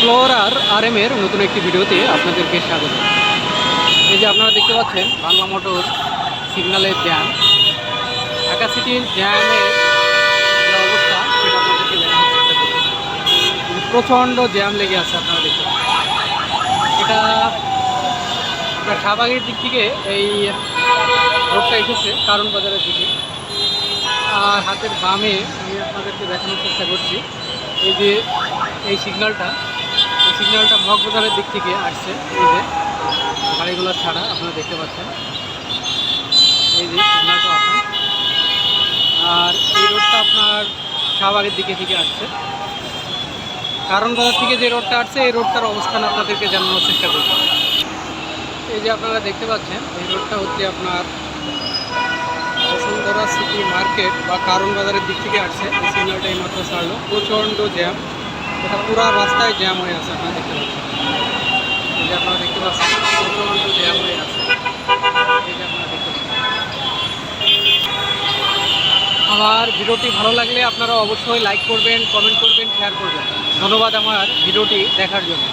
Explorer আর M এর নতুন একটি ভিডিওতে আপনাদেরকে স্বাগত। এই যে আপনারা দেখতে পাচ্ছেন, বাংলা মোটর সিগন্যালের জ্যাম। ঢাকা সিটির জ্যামের অবস্থা, সেটা আপনাদেরকে প্রচণ্ড জ্যাম লেগে আছে, আপনারা দেখতে এটা আপনার শাহবাগের দিক থেকে এই রোডটা এসেছে কারণ বাজারের দিকে। আর হাতের বামে আমি আপনাদেরকে দেখানোর চেষ্টা করছি, এই যে এই সিগন্যালটা সিগন্যালটা মগবাজারের দিক থেকে আসছে, এই যে গাড়িগুলো ছাড়া আপনারা দেখতে পাচ্ছেন। এই যে সিগন্যালটা আছে। আর এই রোডটা আপনার শাহবাগের দিকে থেকে আসছে। কারণ বাজার থেকে যে রোডটা আসছে, এই রোডটার অবস্থান আপনাদেরকে জানানোর চেষ্টা করছি এই যে আপনারা দেখতে পাচ্ছেন, এই রোডটা হচ্ছে আপনার বসুন্ধরা সিটি মার্কেট বা কারণ বাজারের দিক থেকে আসছে। এই সিগন্যালটা এই মাত্র ছাড়লো। প্রচণ্ড জ্যাম। এটা পুরো রাস্তায় জ্যাম হয়ে আছে, আপনারা দেখতে পাচ্ছেন। এই যে আপনারা দেখতে পাচ্ছেন প্রচণ্ড জ্যাম হয়ে আছে। এই যে আপনারা দেখতে পাচ্ছেন। আমার ভিডিওটি ভালো লাগলে আপনারা অবশ্যই লাইক করবেন কমেন্ট করবেন শেয়ার করবেন। ধন্যবাদ আমার ভিডিওটি দেখার জন্য।